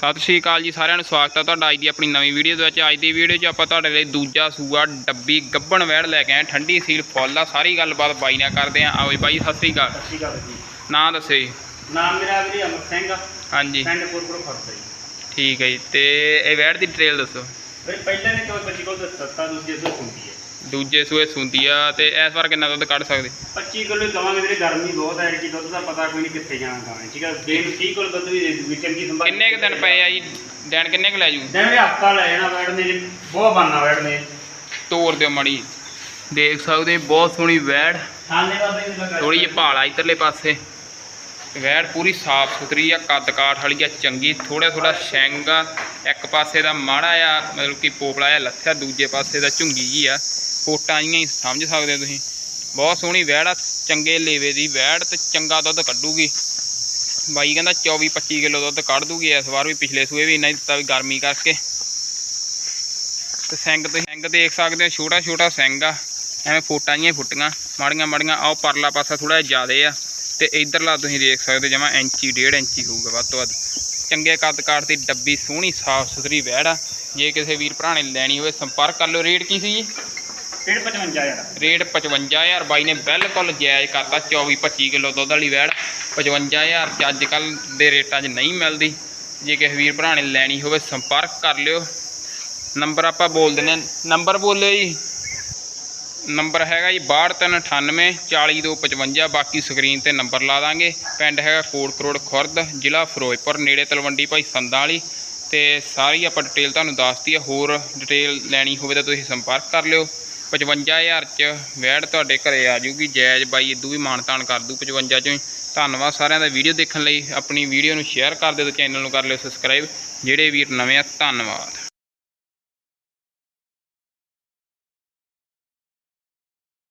ਸਤਿ ਸ਼੍ਰੀ ਅਕਾਲ ਜੀ ਸਾਰਿਆਂ ਨੂੰ ਸਵਾਗਤ ਹੈ ਤੁਹਾਡਾ ਅੱਜ ਦੀ ਆਪਣੀ ਨਵੀਂ ਵੀਡੀਓ ਦੇ ਵਿੱਚ। ਅੱਜ ਦੀ ਵੀਡੀਓ 'ਚ ਆਪਾਂ ਤੁਹਾਡੇ ਲਈ ਦੂਜਾ ਸੂਆ ਡੱਬੀ ਗੱਬਣ ਵੈੜ ਲੈ ਕੇ ਆਏ। ਠੰਡੀ ਸੀਲ ਫੁੱਲ ਆ ਸਾਰੀ ਗੱਲਬਾਤ ਬਾਈ ਨਾਲ ਕਰਦੇ ਆਂ ਆਓ ਬਾਈ ਸਤਿ ਸ਼੍ਰੀ ਅਕਾਲ। ਸਤਿ ਸ਼੍ਰੀ ਅਕਾਲ ਜੀ। ਨਾਂ ਦੱਸਿਓ ਜੀ। ਨਾਮ ਮੇਰਾ ਵੀਰੇ ਅਮਰ ਸਿੰਘ ਆ। ਹਾਂਜੀ। ਪਿੰਡ ਕੋਟਪੁਰ ਖੜਦਾ ਜੀ। ਠੀਕ ਹੈ ਜੀ ਤੇ ਇਹ ਵੈੜ ਦੀ ਡਿਟੇਲ ਦੱਸੋ। ਵੀਰੇ ਪਹਿਲਾਂ ਨੇ ਕੋਈ ਬੱਚੀ ਕੋਲ ਦਿੱਤਾ ਦੂਜੇ ਤੋਂ ਹੁੰਦੀ ਹੈ। ਦੂਜੇ ਸੂਏ ਸੁੰਦੀ ਆ ਤੇ ਇਸ ਵਾਰ ਕਿੰਨਾ ਦੁੱਧ ਕੱਢ ਸਕਦੇ? 25 ਕਿਲੋ ਦਵਾਂਗੇ ਵੀਰੇ ਗਰਮੀ ਬਹੁਤ ਹੈ ਕਿ ਦੁੱਧ ਦਾ ਪਤਾ ਕੋਈ ਨਹੀਂ ਕਿੱਥੇ ਜਾਣਾ ਗਾਣੇ ਠੀਕ ਹੈ ਦਿਨ 30 ਕਿਲੋ ਦੁੱਧ ਵੀ ਦੇ ਦੂਗੀ ਚੰਗੀ ਸੰਭਾਲ ਕਿੰਨੇ ਕੁ ਦਿਨ ਪਏ ਆ ਜੀ? ਦਿਨ ਕਿੰਨੇ ਕੁ ਲੈ ਜੂ? ਦਿਨ ਵੀ ਹਫਤਾ ਲੈ ਜਾਣਾ ਬੈਠ ਨੇ ਬਹੁਤ ਬਣਨਾ ਬੈਠ ਨੇ ਤੋੜ ਦਿਓ ਮੜੀ ਦੇਖ ਸਕਦੇ ਬਹੁਤ ਸੋਹਣੀ ਵੈੜ। ਥੋੜੀ ਜਿਹੀ ਭਾਲ ਇਧਰਲੇ ਪਾਸੇ। ਵੈੜ ਪੂਰੀ ਸਾਫ਼ ਸੁਥਰੀ ਆ, ਕੱਦ ਕਾਠ ਵਾਲੀ ਆ, ਚੰਗੀ ਥੋੜਾ ਥੋੜਾ ਸ਼ੈਂਗ ਆ ਇੱਕ ਪਾਸੇ ਦਾ ਮਾੜਾ ਆ ਮਤਲਬ ਕਿ ਪੋਪਲਾ ਆ ਲੱਥਿਆ, ਦੂਜੇ ਪਾਸੇ ਦਾ ਝੁੰਗੀ ਜੀ ਆ। ਫੋਟਾਂ ਜੀਆਂ ਹੀ, ਸਮਝ ਸਕਦੇ ਹੋ ਤੁਸੀਂ। ਬਹੁਤ ਸੋਹਣੀ ਵੈੜ ਆ, ਚੰਗੇ ਲੇਵੇ ਦੀ ਵੈੜ ਤੇ ਚੰਗਾ ਦੁੱਧ ਕੱਢੂਗੀ। ਬਾਈ ਕਹਿੰਦਾ 24 25 ਕਿਲੋ ਦੁੱਧ ਕੱਢ ਦੂਗੀ, ਇਸ ਵਾਰ ਵੀ ਪਿਛਲੇ ਸੂਏ ਵੀ ਇੰਨਾ ਹੀ ਦਿੱਤਾ ਵੀ ਗਰਮੀ ਕਰਕੇ। ਤੇ ਸਿੰਗ ਤੁਸੀਂ ਸਿੰਗ ਦੇਖ ਸਕਦੇ ਹੋ, ਛੋਟਾ ਛੋਟਾ ਸਿੰਗ ਆ। ਐਵੇਂ ਫੋਟਾਂ ਜੀਆਂ ਹੀ ਫੁੱਟੀਆਂ, ਮਾੜੀਆਂ ਮਾੜੀਆਂ ਆਓ ਪਰਲਾ ਪਾਸਾ ਥੋੜਾ ਜਿਹਾ ਜ਼ਿਆਦੇ ਆ। ਤੇ ਇਧਰਲਾ ਤੁਸੀਂ ਦੇਖ ਸਕਦੇ ਜਮਾ ਇੰਚੀ ਡੇਢ ਇੰਚੀ ਹੋਊਗਾ ਵੱਧ ਤੋਂ ਵੱਧ। ਚੰਗੇ ਕੱਦ ਕਾਠ ਦੀ ਡੱਬੀ ਸੋਹਣੀ ਸਾਫ਼ ਸੁਥਰੀ ਵਹਿੜ ਆ। ਜੇ ਕਿਸੇ ਵੀਰ ਭਰਾ ਨੇ ਲੈਣੀ ਹੋਵੇ ਸੰਪਰਕ ਕਰ ਲਓ। ਰੇਟ ਕੀ ਸੀ ਜੀ? ਡੇਢ 55 ਯਾਰ ਰੇਟ 55000 ਬਾਈ ਨੇ ਬਿਲਕੁਲ ਜਾਇਜ਼ ਕਰਤਾ 24 25 ਕਿਲੋ ਦੁੱਧ ਵਾਲੀ ਵੈੜ। 55000 ਚ ਅੱਜ ਕੱਲ ਦੇ ਰੇਟਾਂ 'ਚ ਨਹੀਂ ਮਿਲਦੀ। ਜੇ ਕਿਸੇ ਵੀਰ ਭਰਾ ਨੇ ਲੈਣੀ ਹੋਵੇ ਸੰਪਰਕ ਕਰ ਲਿਓ। ਨੰਬਰ ਆਪਾਂ ਬੋਲ ਦਿੰਦੇ ਹਾਂ। ਨੰਬਰ ਬੋਲਿਓ ਜੀ। ਨੰਬਰ ਹੈਗਾ ਜੀ 6298 40255 ਬਾਕੀ ਸਕਰੀਨ ਤੇ ਨੰਬਰ ਲਾ ਦਾਂਗੇ। ਪਿੰਡ ਹੈਗਾ ਕੋਟ ਕਰੋੜ ਖੁਰਦ, ਜ਼ਿਲ੍ਹਾ ਫਿਰੋਜ਼ਪੁਰ, ਨੇੜੇ ਤਲਵੰਡੀ ਭਾਈ ਸੰਦਾਂ ਵਾਲੀ। ਤੇ ਸਾਰੀ ਆਪਾਂ ਡਿਟੇਲ ਤੁਹਾਨੂੰ ਦੱਸਤੀ ਹੈ ਹੋਰ ਡਿਟੇਲ ਲੈਣੀ ਹੋਵੇ ਤਾਂ ਤੁਸੀਂ ਸੰਪਰਕ ਕਰ ਲਿਓ। 55000 ਚ ਵੈੜ ਤੁਹਾਡੇ ਘਰੇ ਆ ਜੂਗੀ ਜਾਇਜ਼ ਬਾਈ ਇਦੂ ਵੀ ਮਾਨਤਾਨ ਕਰ ਦੂ 55 ਚੋਂ ਹੀ। ਧੰਨਵਾਦ ਸਾਰਿਆਂ ਦਾ ਵੀਡੀਓ ਦੇਖਣ ਲਈ। ਆਪਣੀ ਵੀਡੀਓ ਨੂੰ ਸ਼ੇਅਰ ਕਰ ਦਿਓ ਤੇ ਚੈਨਲ ਨੂੰ ਕਰ ਲਿਓ ਸਬਸਕ੍ਰਾਈਬ ਜਿਹੜੇ ਵੀਰ ਨਵੇਂ ਆ, ਧੰਨਵਾਦ।